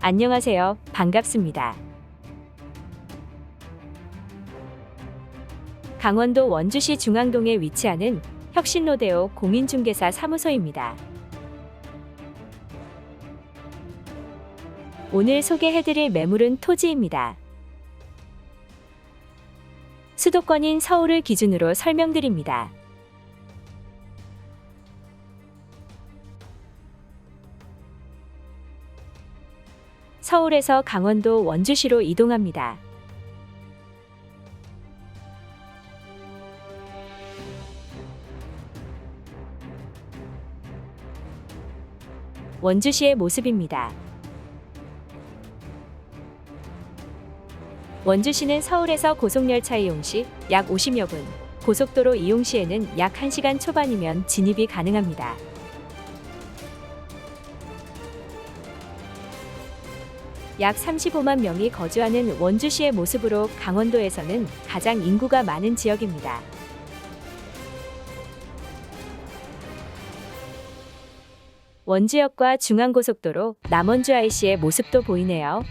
안녕하세요. 반갑습니다. 강원도 원주시 중앙동에 위치하는 혁신로데오 공인중개사 사무소입니다. 오늘 소개해드릴 매물은 토지입니다. 수도권인 서울을 기준으로 설명드립니다. 서울에서 강원도 원주시로 이동합니다. 원주시의 모습입니다. 원주시는 서울에서 고속열차 이용 시 약 50여 분, 고속도로 이용 시에는 약 1시간 초반이면 진입이 가능합니다. 약 35만 명이 거주하는 원주시의 모습으로 강원도에서는 가장 인구가 많은 지역입니다. 원주역과 중앙고속도로 남원주 IC의 모습도 보이네요.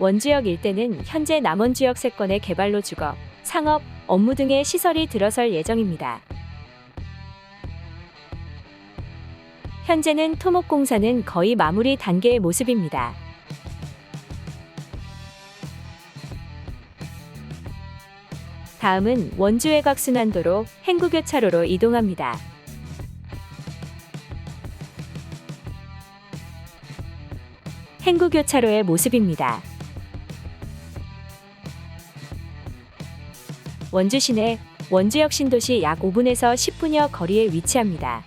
원주역 일대는 현재 남원주역 세권의 개발로 주거, 상업, 업무 등의 시설이 들어설 예정입니다. 현재는 토목 공사는 거의 마무리 단계의 모습입니다. 다음은 원주 외곽순환도로 행구교차로로 이동합니다. 행구교차로의 모습입니다. 원주 시내 원주역 신도시 약 5분에서 10분여 거리에 위치합니다.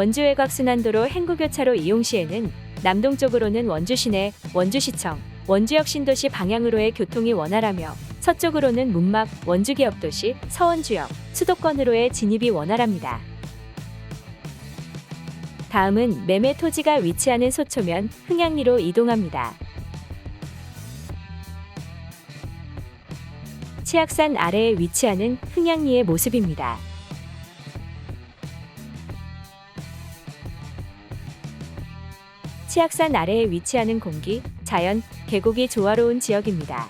원주 외곽 순환도로 행구교차로 이용 시에는 남동쪽으로는 원주 시내, 원주시청, 원주역 신도시 방향으로의 교통이 원활하며 서쪽으로는 문막, 원주기업도시, 서원주역, 수도권으로의 진입이 원활합니다. 다음은 매매 토지가 위치하는 소초면 흥양리로 이동합니다. 치악산 아래에 위치하는 흥양리의 모습입니다. 치악산 아래에 위치하는 공기, 자연, 계곡이 조화로운 지역입니다.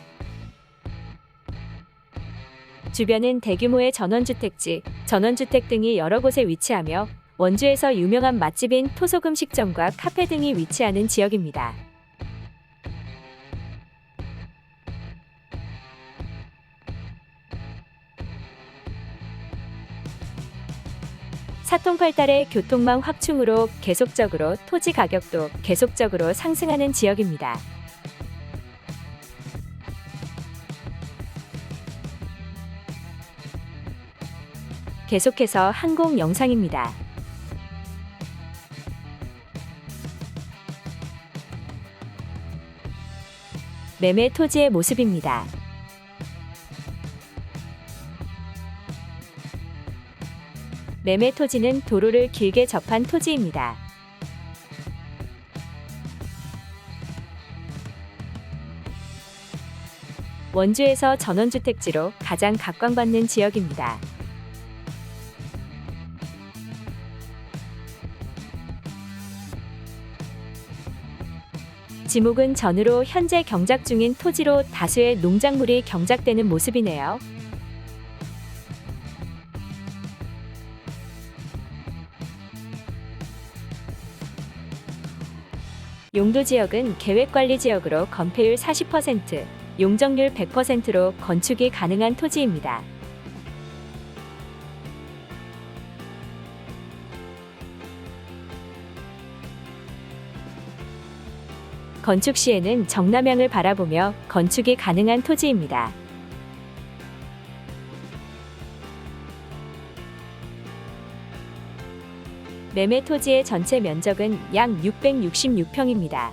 주변은 대규모의 전원주택지, 전원주택 등이 여러 곳에 위치하며 원주에서 유명한 맛집인 토속음식점과 카페 등이 위치하는 지역입니다. 사통팔달의 교통망 확충으로 계속적으로 토지 가격도 계속적으로 상승하는 지역입니다. 계속해서 항공 영상입니다. 매매 토지의 모습입니다. 매매 토지는 도로를 길게 접한 토지입니다. 원주에서 전원주택지로 가장 각광받는 지역입니다. 지목은 전으로 현재 경작 중인 토지로 다수의 농작물이 경작되는 모습이네요. 용도 지역은 계획관리 지역으로 건폐율 40%, 용적률 100%로 건축이 가능한 토지입니다. 건축 시에는 정남향을 바라보며 건축이 가능한 토지입니다. 매매 토지의 전체 면적은 약 666평입니다.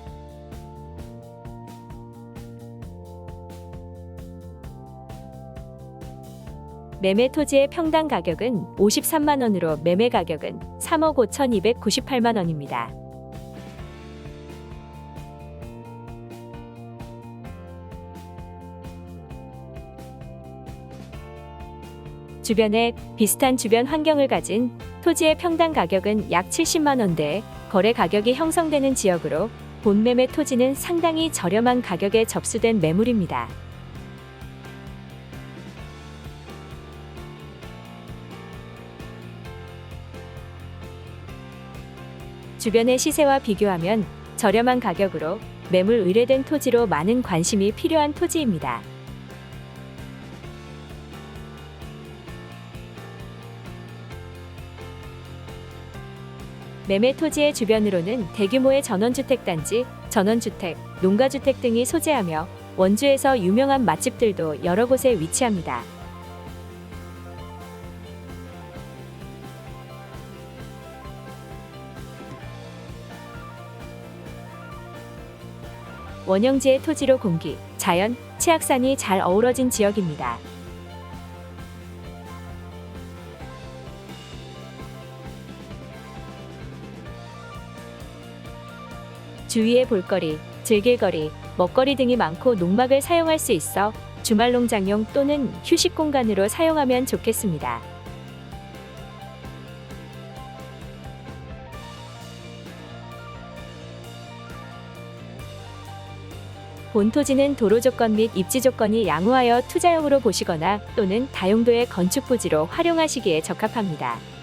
매매 토지의 평당 가격은 53만 원으로 매매 가격은 3억 5,298만 원입니다. 주변에 비슷한 주변 환경을 가진 토지의 평당 가격은 약 70만 원대, 거래 가격이 형성되는 지역으로 본매매 토지는 상당히 저렴한 가격에 접수된 매물입니다. 주변의 시세와 비교하면 저렴한 가격으로 매물 의뢰된 토지로 많은 관심이 필요한 토지입니다. 매매 토지의 주변으로는 대규모의 전원주택단지, 전원주택, 농가주택 등이 소재하며 원주에서 유명한 맛집들도 여러 곳에 위치합니다. 원형지의 토지로 공기, 자연, 치악산이 잘 어우러진 지역입니다. 주위에 볼거리, 즐길거리, 먹거리 등이 많고 농막을 사용할 수 있어 주말 농장용 또는 휴식 공간으로 사용하면 좋겠습니다. 본 토지는 도로 조건 및 입지 조건이 양호하여 투자용으로 보시거나 또는 다용도의 건축 부지로 활용하시기에 적합합니다.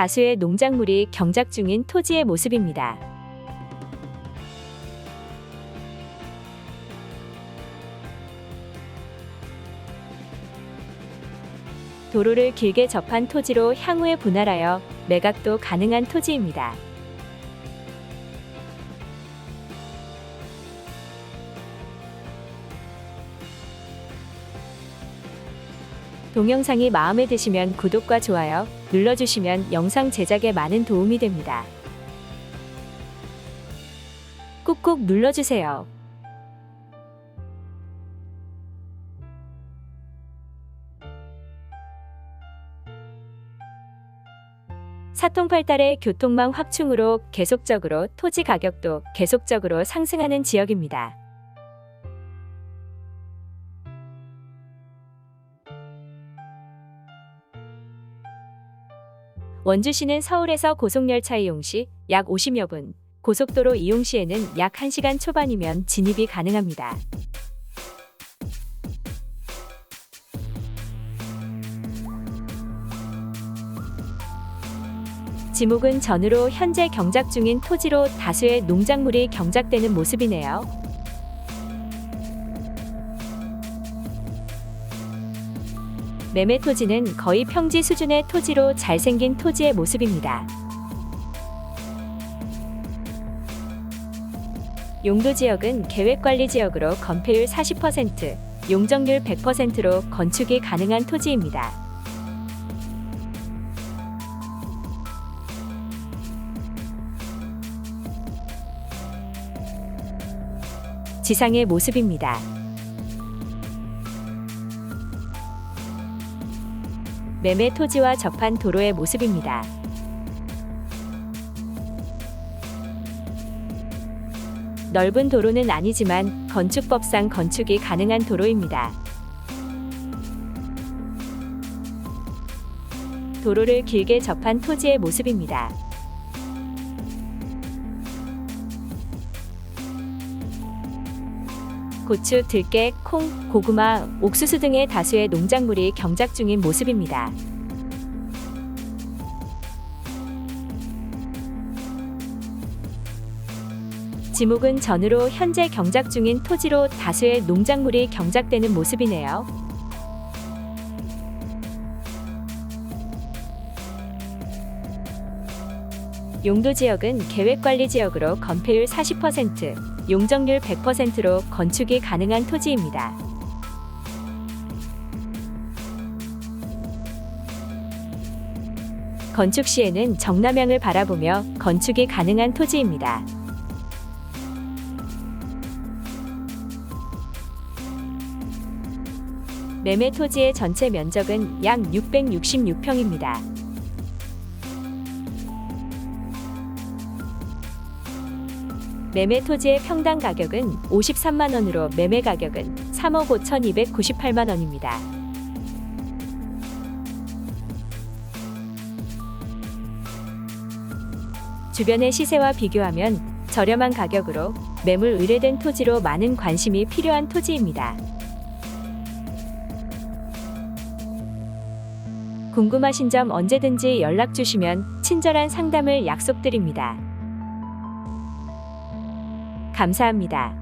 다수의 농작물이 경작 중인 토지의 모습입니다. 도로를 길게 접한 토지로 향후에 분할하여 매각도 가능한 토지입니다. 동영상이 마음에 드시면 구독과 좋아요 눌러주시면 영상 제작에 많은 도움이 됩니다. 꾹꾹 눌러주세요. 사통팔달의 교통망 확충으로 계속적으로 토지 가격도 계속적으로 상승하는 지역입니다. 원주시는 서울에서 고속열차 이용 시 약 50여 분, 고속도로 이용 시에는 약 1시간 초반이면 진입이 가능합니다. 지목은 전으로 현재 경작 중인 토지로 다수의 농작물이 경작되는 모습이네요. 매매 토지는 거의 평지 수준의 토지로 잘생긴 토지의 모습입니다. 용도 지역은 계획관리 지역으로 건폐율 40%, 용적률 100%로 건축이 가능한 토지입니다. 지상의 모습입니다. 매매 토지와 접한 도로의 모습입니다. 넓은 도로는 아니지만 건축법상 건축이 가능한 도로입니다. 도로를 길게 접한 토지의 모습입니다. 고추, 들깨, 콩, 고구마, 옥수수 등의 다수의 농작물이 경작 중인 모습입니다. 지목은 전으로 현재 경작 중인 토지로 다수의 농작물이 경작되는 모습이네요. 용도 지역은 계획 관리 지역으로 건폐율 40%, 용적률 100%로 건축이 가능한 토지입니다. 건축 시에는 정남향을 바라보며 건축이 가능한 토지입니다. 매매 토지의 전체 면적은 약 666평입니다. 매매 토지의 평당 가격은 53만 원으로 매매 가격은 3억 5,298만 원입니다. 주변의 시세와 비교하면 저렴한 가격으로 매물 의뢰된 토지로 많은 관심이 필요한 토지입니다. 궁금하신 점 언제든지 연락 주시면 친절한 상담을 약속드립니다. 감사합니다.